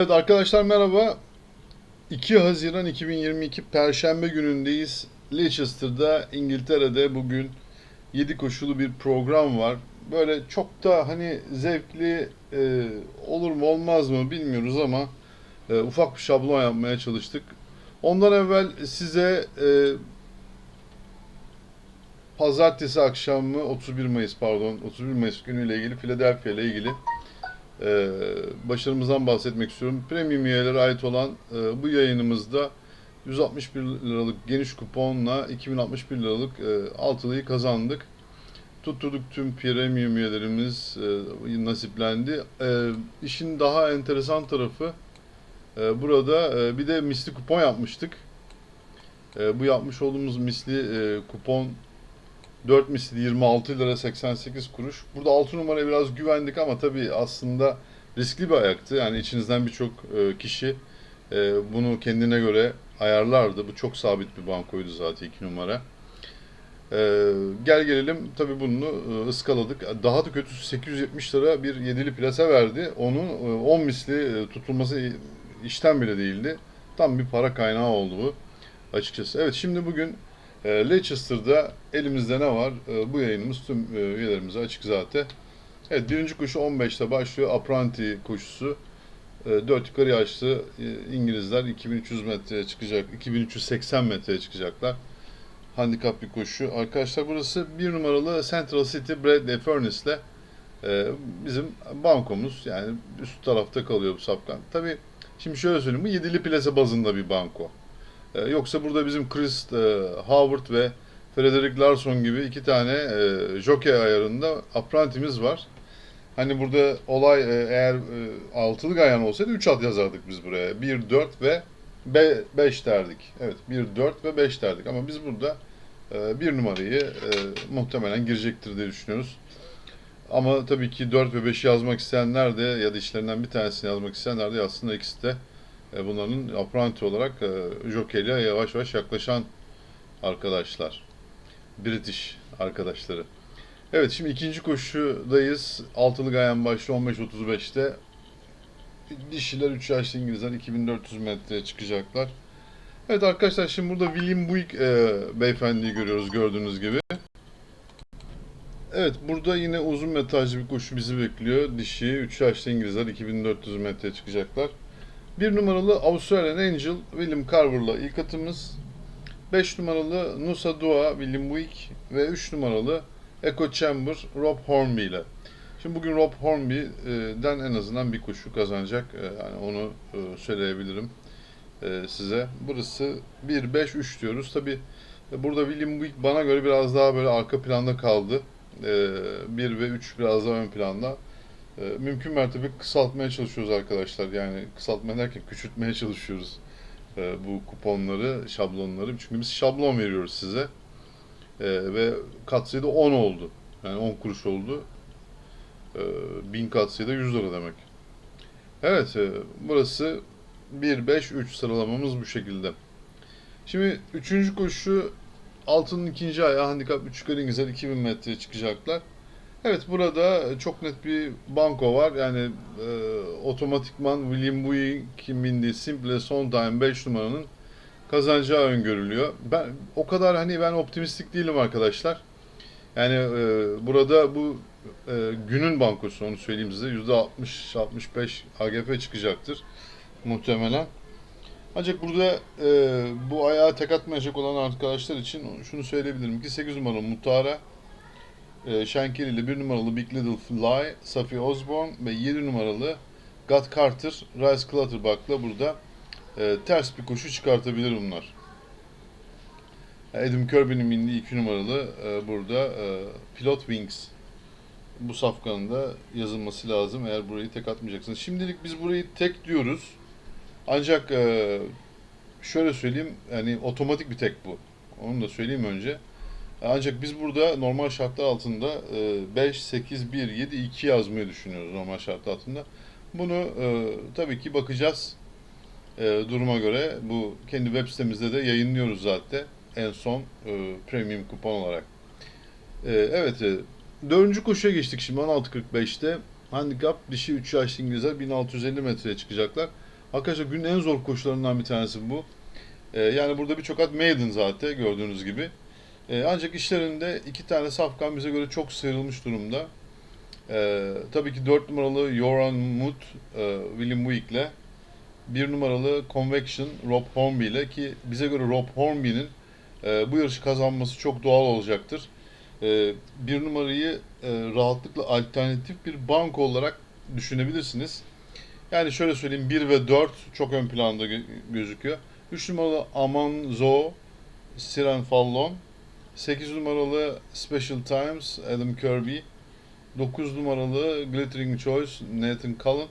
Evet arkadaşlar merhaba. 2 Haziran 2022 Perşembe günündeyiz. Leicester'da İngiltere'de bugün 7 koşulu bir program var. Böyle çok da hani zevkli e, olur mu olmaz mı bilmiyoruz ama e, ufak bir şablon yapmaya çalıştık. Ondan evvel size e, Pazartesi akşamı 31 Mayıs pardon 31 Mayıs günüyle ilgili Philadelphia ile ilgili e, başarımızdan bahsetmek istiyorum. Premium üyelere ait olan e, bu yayınımızda 161 liralık geniş kuponla 2061 liralık e, altılıyı kazandık. Tutturduk tüm premium üyelerimiz e, nasiplendi. E, işin daha enteresan tarafı e, burada e, bir de misli kupon yapmıştık. E, bu yapmış olduğumuz misli e, kupon 4 misli 26 lira 88 kuruş. Burada 6 numaraya biraz güvendik ama tabii aslında riskli bir ayaktı. Yani içinizden birçok e, kişi e, bunu kendine göre ayarlardı. Bu çok sabit bir bankoydu zaten 2 numara. E, gel gelelim tabii bunu ıskaladık. Daha da kötüsü 870 lira bir yedili plase verdi. Onun e, 10 misli tutulması işten bile değildi. Tam bir para kaynağı oldu bu açıkçası. Evet şimdi bugün e, Leicester'da elimizde ne var? E, bu yayınımız tüm e, üyelerimize açık zaten. Evet birinci koşu 15'te başlıyor. Apranti koşusu. E, 4 yukarı yaşlı e, İngilizler 2300 metreye çıkacak. 2380 metreye çıkacaklar. Handikap bir koşu. Arkadaşlar burası bir numaralı Central City Bradley Furnace'le e, bizim bankomuz. Yani üst tarafta kalıyor bu sapkan. Tabii şimdi şöyle söyleyeyim. Bu yedili plase bazında bir banko. E, Yoksa burada bizim Chris e, Howard ve Frederick Larson gibi iki tane e, jockey ayarında aprantimiz var. Hani burada olay e, eğer e, altılık ayağın olsaydı 3 at yazardık biz buraya. 1, 4 ve 5 derdik. Evet 1, 4 ve 5 derdik. Ama biz burada e, bir numarayı e, muhtemelen girecektir diye düşünüyoruz. Ama tabii ki 4 ve 5'i yazmak isteyenler de ya da işlerinden bir tanesini yazmak isteyenler de aslında ikisi de e, bunların apranti olarak e, jockey'le yavaş yavaş yaklaşan arkadaşlar. British arkadaşları. Evet şimdi ikinci koşudayız. Altılı gayen başlıyor 15.35'te. Dişiler 3 yaşlı İngilizler 2400 metreye çıkacaklar. Evet arkadaşlar şimdi burada William Buick e, beyefendiyi görüyoruz gördüğünüz gibi. Evet burada yine uzun metrajlı bir koşu bizi bekliyor. Dişi 3 yaşlı İngilizler 2400 metreye çıkacaklar. Bir numaralı Australian Angel William Carver'la ilk atımız. 5 numaralı Nusa Dua William Buick ve 3 numaralı Echo Chamber Rob Hornby ile. Şimdi bugün Rob Hornby'den en azından bir koşu kazanacak. Ee, Yani onu e, söyleyebilirim e, size. Burası 1-5-3 diyoruz. Tabi burada William Buick bana göre biraz daha böyle arka planda kaldı. 1 ve 3 biraz daha ön planda. E, Mümkün mertebe kısaltmaya çalışıyoruz arkadaşlar. Yani kısaltma derken küçültmeye çalışıyoruz e, bu kuponları, şablonları. Çünkü biz şablon veriyoruz size. E, ve katsayı da 10 oldu. Yani 10 kuruş oldu. E, 1000 katsayı da 100 lira demek. Evet, e, burası 1-5-3 sıralamamız bu şekilde. Şimdi üçüncü koşu altının ikinci ayağı handikap 3 yukarı İngilizler 2000 metreye çıkacaklar. Evet burada çok net bir banko var. Yani e, otomatikman William Buick'in bindiği Simple Son Time 5 numaranın kazanacağı öngörülüyor. Ben o kadar hani ben optimistik değilim arkadaşlar. Yani e, burada bu e, günün bankosu onu söyleyeyim size %60-65 AGP çıkacaktır muhtemelen. Ancak burada e, bu ayağa tek atmayacak olan arkadaşlar için şunu söyleyebilirim ki 8 numaralı Mutara e, Shankili ile 1 numaralı Big Little Fly, Safi Osborne ve 7 numaralı God Carter, Rice Clutterbuck'la burada e, ters bir koşu çıkartabilir bunlar. Adam Kirby'nin bindiği 2 numaralı e, burada e, Pilot Wings bu safkanın da yazılması lazım eğer burayı tek atmayacaksınız. Şimdilik biz burayı tek diyoruz. Ancak e, şöyle söyleyeyim yani otomatik bir tek bu. Onu da söyleyeyim önce. Ancak biz burada normal şartlar altında e, 5, 8, 1, 7, 2 yazmayı düşünüyoruz normal şartlar altında. Bunu e, tabii ki bakacağız e, duruma göre. Bu kendi web sitemizde de yayınlıyoruz zaten en son e, premium kupon olarak. Evet, dördüncü koşuya geçtik şimdi 16.45'te. Handikap dişi 3 yaşlı İngilizler 1650 metreye çıkacaklar. Arkadaşlar günün en zor koşularından bir tanesi bu. Yani burada birçok at maiden zaten gördüğünüz gibi. Ee, ancak işlerinde iki tane safkan bize göre çok sıyrılmış durumda. Ee, tabii ki 4 numaralı Yoran Mood, e, William ile 1 numaralı Convection Rob Hornby ile ki bize göre Rob Hornby'nin e, bu yarışı kazanması çok doğal olacaktır. E, bir numarayı e, rahatlıkla alternatif bir banko olarak düşünebilirsiniz. Yani şöyle söyleyeyim 1 ve 4 çok ön planda gö- gözüküyor. 3 numaralı Amanzo Siren Fallon 8 numaralı Special Times Adam Kirby 9 numaralı Glittering Choice Nathan Cullen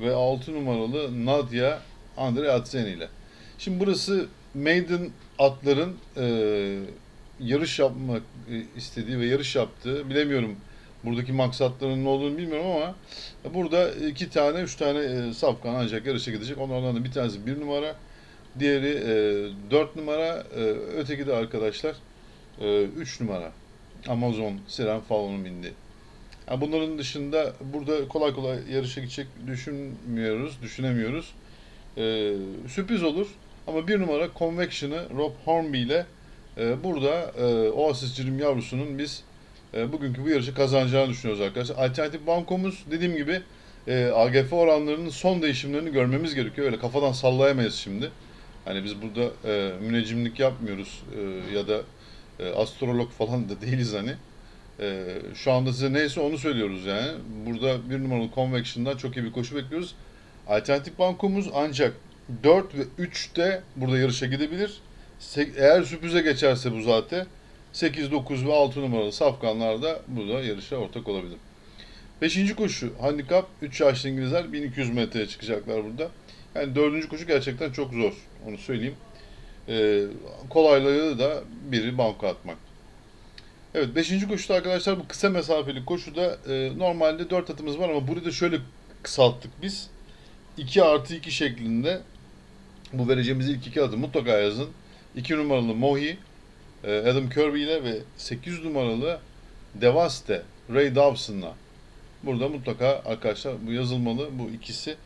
ve 6 numaralı Nadia Andre Atzeni ile. Şimdi burası maiden atların e, yarış yapmak istediği ve yarış yaptığı bilemiyorum buradaki maksatlarının ne olduğunu bilmiyorum ama burada iki tane üç tane e, safkan ancak yarışa gidecek. Onlardan da bir tanesi bir numara diğeri e, dört numara e, öteki de arkadaşlar e, üç numara Amazon Siren Fallon'un bindiği. Yani bunların dışında burada kolay kolay yarışa gidecek düşünmüyoruz, düşünemiyoruz. Ee, sürpriz olur ama bir numara Convection'ı Rob Hornby ile e, burada e, Oasis Cirim yavrusunun biz e, bugünkü bu yarışı kazanacağını düşünüyoruz arkadaşlar. Alternatif bankomuz dediğim gibi e, AGF oranlarının son değişimlerini görmemiz gerekiyor. Öyle kafadan sallayamayız şimdi. Hani biz burada e, müneccimlik yapmıyoruz e, ya da e, astrolog falan da değiliz hani. Ee, şu anda size neyse onu söylüyoruz yani. Burada bir numaralı Convection'dan çok iyi bir koşu bekliyoruz. Alternatif bankomuz ancak 4 ve 3'te burada yarışa gidebilir. Eğer sürprize geçerse bu zaten 8, 9 ve 6 numaralı safkanlar da burada yarışa ortak olabilir. Beşinci koşu handikap 3 yaşlı İngilizler 1200 metreye çıkacaklar burada. Yani dördüncü koşu gerçekten çok zor onu söyleyeyim. Ee, kolaylığı da biri banko atmak. Evet 5. koşuda arkadaşlar bu kısa mesafeli koşuda e, normalde 4 atımız var ama burada şöyle kısalttık biz. 2 artı 2 şeklinde bu vereceğimiz ilk iki adı mutlaka yazın. 2 numaralı Mohi, e, Adam Kirby ile ve 8 numaralı Devaste Ray Dawson'la. Burada mutlaka arkadaşlar bu yazılmalı bu ikisi.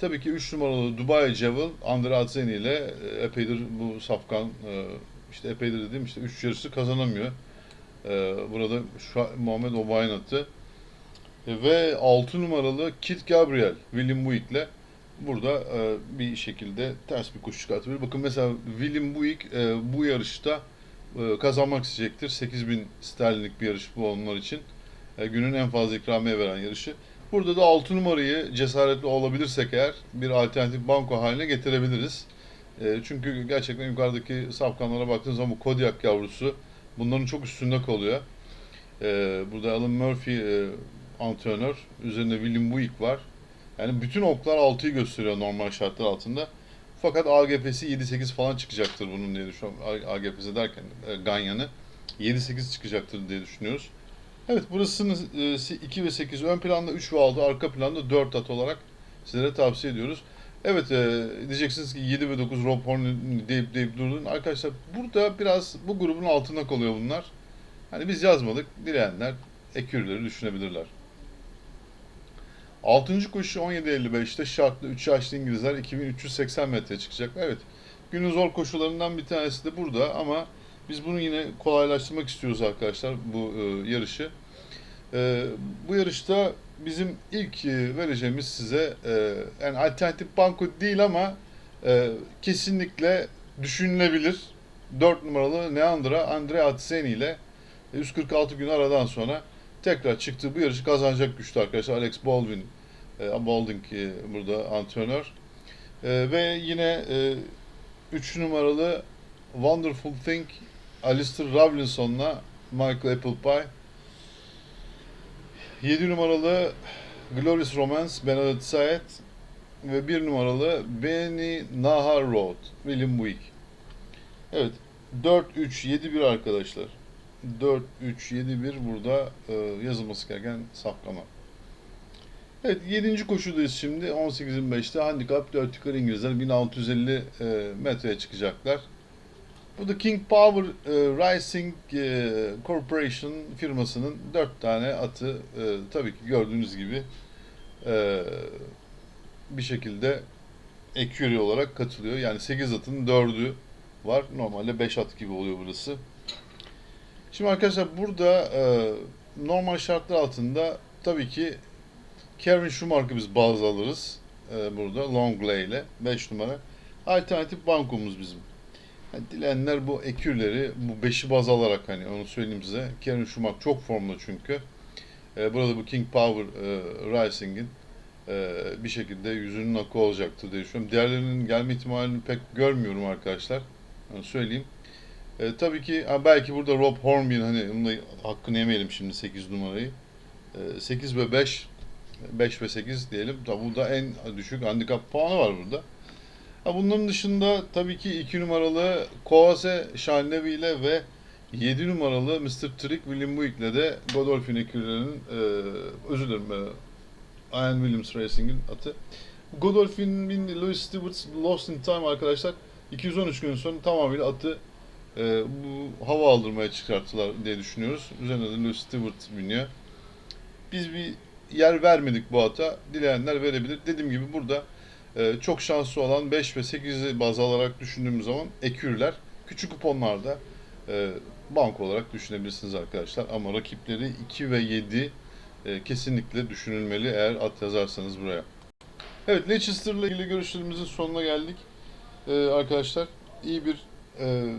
Tabii ki 3 numaralı Dubai Jewel Andre Atzeni ile e, epeydir bu safkan e, işte epeydir dediğim işte 3 yarışı kazanamıyor. Ee, burada şu Muhammed Obayn attı. E, Ve 6 numaralı Kit Gabriel William Buick ile burada e, bir şekilde ters bir koşu çıkartabilir. Bakın mesela William Buick e, bu yarışta e, kazanmak isteyecektir. 8000 sterlinlik bir yarış bu onlar için. E, günün en fazla ikramiye veren yarışı. Burada da 6 numarayı cesaretli olabilirsek eğer bir alternatif banko haline getirebiliriz. E, çünkü gerçekten yukarıdaki safkanlara baktığınız zaman bu Kodiak yavrusu bunların çok üstünde kalıyor. Ee, burada Alan Murphy e, antrenör. Üzerinde William Buick var. Yani bütün oklar 6'yı gösteriyor normal şartlar altında. Fakat AGP'si 7-8 falan çıkacaktır bunun diye düşünüyorum. AGP'si derken e, Ganyan'ı 7-8 çıkacaktır diye düşünüyoruz. Evet burasının e, 2 ve 8 ön planda 3 ve 6 arka planda 4 at olarak sizlere tavsiye ediyoruz. Evet e, diyeceksiniz ki 7 ve 9 Rob Horn deyip deyip durdun. Arkadaşlar burada biraz bu grubun altında kalıyor bunlar. Hani biz yazmadık. Dileyenler ekürleri düşünebilirler. 6. koşu 17.55'te şartlı 3 yaşlı İngilizler 2380 metre çıkacaklar. Evet günün zor koşularından bir tanesi de burada ama biz bunu yine kolaylaştırmak istiyoruz arkadaşlar bu e, yarışı. E, bu yarışta bizim ilk e, vereceğimiz size e, yani alternatif banko değil ama e, kesinlikle düşünülebilir 4 numaralı Neandra Andre Atseni ile 146 gün aradan sonra tekrar çıktığı bu yarışı kazanacak güçlü arkadaşlar. Alex Baldwin e, Baldwin e, burada antrenör. E, ve yine 3 numaralı Wonderful Thing Alistair Rawlinson'la Michael Applepie 7 numaralı Glorious Romance Benedict Saet ve 1 numaralı Benny Nahar Road William Buick. Evet 4-3-7-1 arkadaşlar. 4-3-7-1 burada e, yazılması gereken safkama. Evet 7. koşudayız şimdi. 18.25'te handikap 4 yukarı İngilizler 1650 e, metreye çıkacaklar. Bu da King Power e, Rising e, Corporation firmasının 4 tane atı e, tabii ki gördüğünüz gibi bir şekilde Ecury olarak katılıyor. Yani 8 atın 4'ü var. Normalde 5 at gibi oluyor burası. Şimdi arkadaşlar burada normal şartlar altında tabii ki Kevin Schumacher'ı biz baz alırız. Burada Longley ile 5 numara. Alternatif bankomuz bizim. Yani dileyenler bu ekürleri, bu 5'i baz alarak hani onu söyleyeyim size. Kevin Schumacher çok formda çünkü. E, burada bu King Power e, Racing'in e, bir şekilde yüzünün akı olacaktır diye düşünüyorum. Diğerlerinin gelme ihtimalini pek görmüyorum arkadaşlar. Onu söyleyeyim. E, tabii ki belki burada Rob Hornby'nin hani onun da hakkını yemeyelim şimdi 8 numarayı. E, 8 ve 5 5 ve 8 diyelim. Tabii bu da en düşük handikap puanı var burada. Ha, bunların dışında tabii ki 2 numaralı Kovase Şanlevi ile ve 7 numaralı Mr. Trick William Buick'le de Godolphin ekürlerinin e, özür dilerim e, Ian Williams Racing'in atı. Godolphin'in Louis Stewart's Lost in Time arkadaşlar 213 gün sonra tamamıyla atı e, bu hava aldırmaya çıkarttılar diye düşünüyoruz. Üzerine de Louis Stewart biniyor. Biz bir yer vermedik bu ata. Dileyenler verebilir. Dediğim gibi burada e, çok şanslı olan 5 ve 8'i baz alarak düşündüğümüz zaman ekürler. Küçük kuponlarda e, bank olarak düşünebilirsiniz arkadaşlar. Ama rakipleri 2 ve 7 e, kesinlikle düşünülmeli eğer at yazarsanız buraya. Evet Leicester'la ilgili görüşlerimizin sonuna geldik. E, arkadaşlar iyi bir e,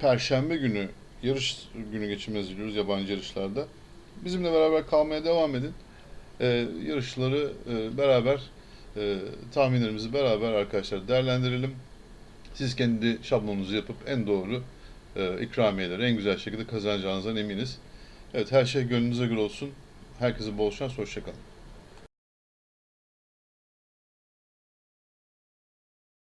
Perşembe günü yarış günü geçirmenizi diliyoruz yabancı yarışlarda. Bizimle beraber kalmaya devam edin. E, yarışları e, beraber e, tahminlerimizi beraber arkadaşlar değerlendirelim. Siz kendi şablonunuzu yapıp en doğru e, ikramiyeleri en güzel şekilde kazanacağınızdan eminiz. Evet her şey gönlünüze göre olsun. Herkese bol şans, hoşçakalın.